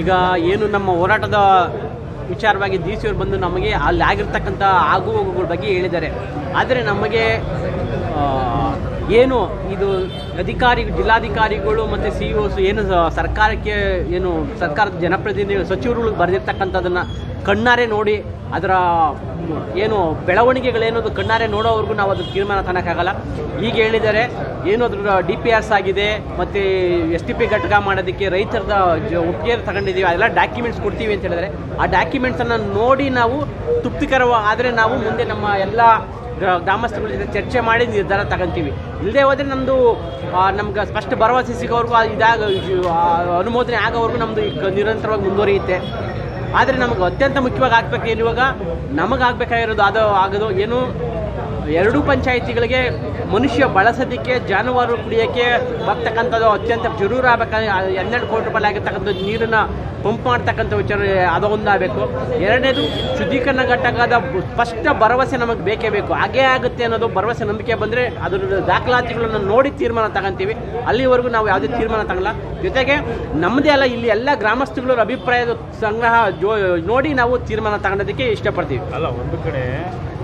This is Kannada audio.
ಈಗ ಏನು ನಮ್ಮ ಹೋರಾಟದ ವಿಚಾರವಾಗಿ ಡಿ ಸಿ ಬಂದು ನಮಗೆ ಅಲ್ಲಿ ಆಗಿರ್ತಕ್ಕಂಥ ಆಗು ಹೋಗುಗಳ ಬಗ್ಗೆ ಹೇಳಿದ್ದಾರೆ. ಆದರೆ ನಮಗೆ ಏನು ಇದು ಅಧಿಕಾರಿ ಜಿಲ್ಲಾಧಿಕಾರಿಗಳು ಮತ್ತು ಸಿ ಒಸ್ ಏನು ಸರ್ಕಾರಕ್ಕೆ ಏನು ಸರ್ಕಾರದ ಜನಪ್ರತಿನಿಧಿಗಳು ಸಚಿವರುಗಳು ಬರೆದಿರ್ತಕ್ಕಂಥದ್ದನ್ನು ಕಣ್ಣಾರೆ ನೋಡಿ ಅದರ ಏನು ಬೆಳವಣಿಗೆಗಳೇನೋದು ಕಣ್ಣಾರೆ ನೋಡೋವರೆಗೂ ನಾವು ಅದು ತೀರ್ಮಾನ ತಗೋಕ್ಕಾಗಲ್ಲ ಈಗ ಹೇಳಿದರೆ ಏನು ಅದ್ರ ಡಿ ಪಿ ಎಸ್ ಆಗಿದೆ ಮತ್ತು ಎಸ್ ಟಿ ಪಿ ಘಟಕ ಮಾಡೋದಕ್ಕೆ ರೈತರದ ಒಪ್ಪಿಗೆ ತಗೊಂಡಿದ್ದೀವಿ. ಅದೆಲ್ಲ ಡಾಕ್ಯುಮೆಂಟ್ಸ್ ಕೊಡ್ತೀವಿ ಅಂತ ಹೇಳಿದರೆ ಆ ಡಾಕ್ಯುಮೆಂಟ್ಸನ್ನು ನೋಡಿ ನಾವು ತೃಪ್ತಿಕರವ ಆದರೆ ನಾವು ಮುಂದೆ ನಮ್ಮ ಎಲ್ಲ ಗ್ರ- ಗ್ರಾಮಸ್ಥಗಳ ಜೊತೆ ಚರ್ಚೆ ಮಾಡಿ ನಿರ್ಧಾರ ತಗೊಂತೀವಿ. ಇಲ್ಲದೆ ಹೋದರೆ ನಮ್ಮದು ನಮ್ಗೆ ಸ್ಪಷ್ಟ ಭರವಸೆ ಸಿಗೋವರೆಗೂ ಇದಾಗ ಅನುಮೋದನೆ ಆಗೋವರೆಗೂ ನಮ್ಮದು ನಿರಂತರವಾಗಿ ಮುಂದುವರಿಯುತ್ತೆ. ಆದರೆ ನಮಗೆ ಅತ್ಯಂತ ಮುಖ್ಯವಾಗಿ ಆಗ್ಬೇಕು ಏನು ಇವಾಗ ನಮಗಾಗಬೇಕಾಗಿರೋದು ಅದು ಆಗೋದು. ಏನು? ಎರಡೂ ಪಂಚಾಯಿತಿಗಳಿಗೆ ಮನುಷ್ಯ ಬಳಸೋದಕ್ಕೆ, ಜಾನುವಾರು ಕುಡಿಯೋಕ್ಕೆ ಬರ್ತಕ್ಕಂಥದ್ದು ಅತ್ಯಂತ ಜರೂರು ಆಗಬೇಕಂದ್ರೆ ಹನ್ನೆರಡು ಕೋಟಿ ರೂಪಾಯಿ ಆಗಿರ್ತಕ್ಕಂಥ ನೀರನ್ನು ಪಂಪ್ ಮಾಡ್ತಕ್ಕಂಥ ವಿಚಾರ ಅದೊಂದಾಗಬೇಕು ಎರಡನೇದು, ಶುದ್ಧೀಕರಣ ಘಟಕದ ಸ್ಪಷ್ಟ ಭರವಸೆ ನಮಗೆ ಬೇಕೇ ಬೇಕು. ಹಾಗೇ ಆಗುತ್ತೆ ಅನ್ನೋದು ಭರವಸೆ, ನಂಬಿಕೆ ಬಂದರೆ ಅದರ ದಾಖಲಾತಿಗಳನ್ನು ನೋಡಿ ತೀರ್ಮಾನ ತಗೊಂತೀವಿ. ಅಲ್ಲಿವರೆಗೂ ನಾವು ಯಾವುದೇ ತೀರ್ಮಾನ ತಗೊಲ್ಲ ಜೊತೆಗೆ ನಮ್ಮದೇ ಅಲ್ಲ, ಇಲ್ಲಿ ಎಲ್ಲ ಗ್ರಾಮಸ್ಥಗಳ ಅಭಿಪ್ರಾಯದ ಸಂಗ್ರಹ ನೋಡಿ ನಾವು ತೀರ್ಮಾನ ತಗೊಳೋದಕ್ಕೆ ಇಷ್ಟಪಡ್ತೀವಿ. ಅಲ್ಲ, ಒಂದು ಕಡೆ